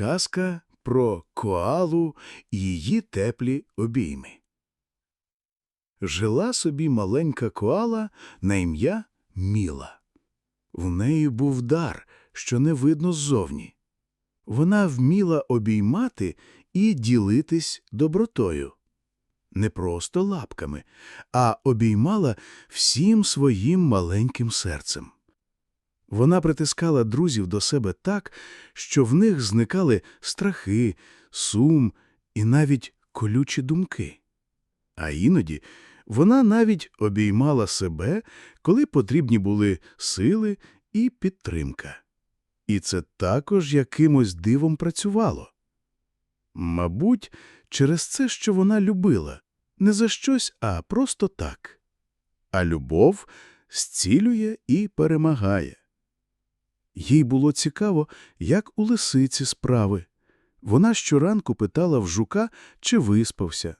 Казка про коалу і її теплі обійми. Жила собі маленька коала на ім'я Міла. В неї був дар, що не видно ззовні. Вона вміла обіймати і ділитись добротою. Не просто лапками, а обіймала всім своїм маленьким серцем. Вона притискала друзів до себе так, що в них зникали страхи, сум і навіть колючі думки. А іноді вона навіть обіймала себе, коли потрібні були сили і підтримка. І це також якимось дивом працювало. Мабуть, через це, що вона любила, не за щось, а просто так. А любов зцілює і перемагає. Їй було цікаво, як у лисиці справи. Вона щоранку питала в жука, чи виспався.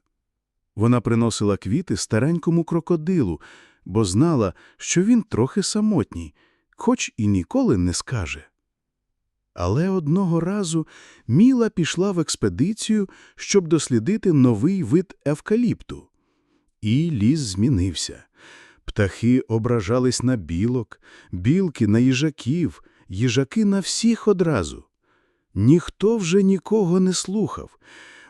Вона приносила квіти старенькому крокодилу, бо знала, що він трохи самотній, хоч і ніколи не скаже. Але одного разу Міла пішла в експедицію, щоб дослідити новий вид евкаліпту. І ліс змінився. Птахи ображались на білок, білки на їжаків, їжаки на всіх одразу. Ніхто вже нікого не слухав.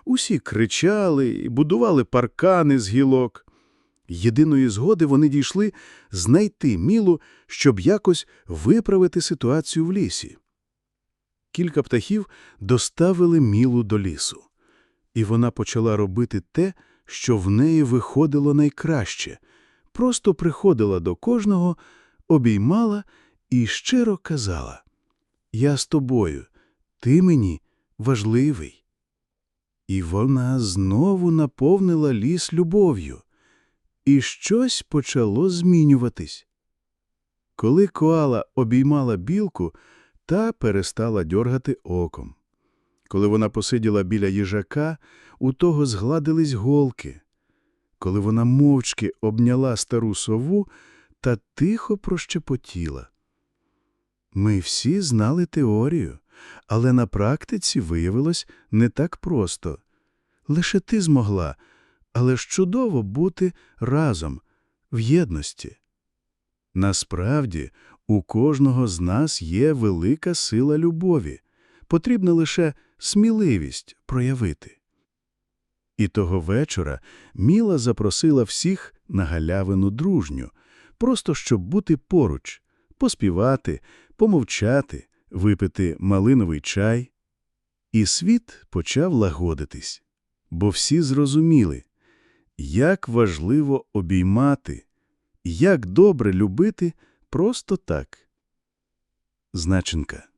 Усі кричали і будували паркани з гілок. Єдиної згоди вони дійшли знайти Мілу, щоб якось виправити ситуацію в лісі. Кілька птахів доставили Мілу до лісу. І вона почала робити те, що в неї виходило найкраще. Просто приходила до кожного, обіймала і щиро казала «Я з тобою, ти мені важливий». І вона знову наповнила ліс любов'ю, і щось почало змінюватись. Коли коала обіймала білку, та перестала дьоргати оком. Коли вона посиділа біля їжака, у того згладились голки. Коли вона мовчки обняла стару сову та тихо прощепотіла. Ми всі знали теорію, але на практиці виявилось не так просто. Лише ти змогла, але ж чудово бути разом, в єдності. Насправді, у кожного з нас є велика сила любові, потрібна лише сміливість проявити. І того вечора Міла запросила всіх на галявину дружню, просто щоб бути поруч, поспівати, помовчати, випити малиновий чай. І світ почав лагодитись, бо всі зрозуміли, як важливо обіймати, як добре любити просто так. Значенка.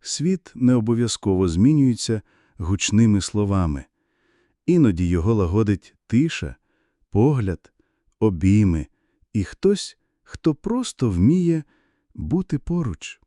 Світ не обов'язково змінюється гучними словами. Іноді його лагодить тиша, погляд, обійми і хтось, хто просто вміє бути поруч.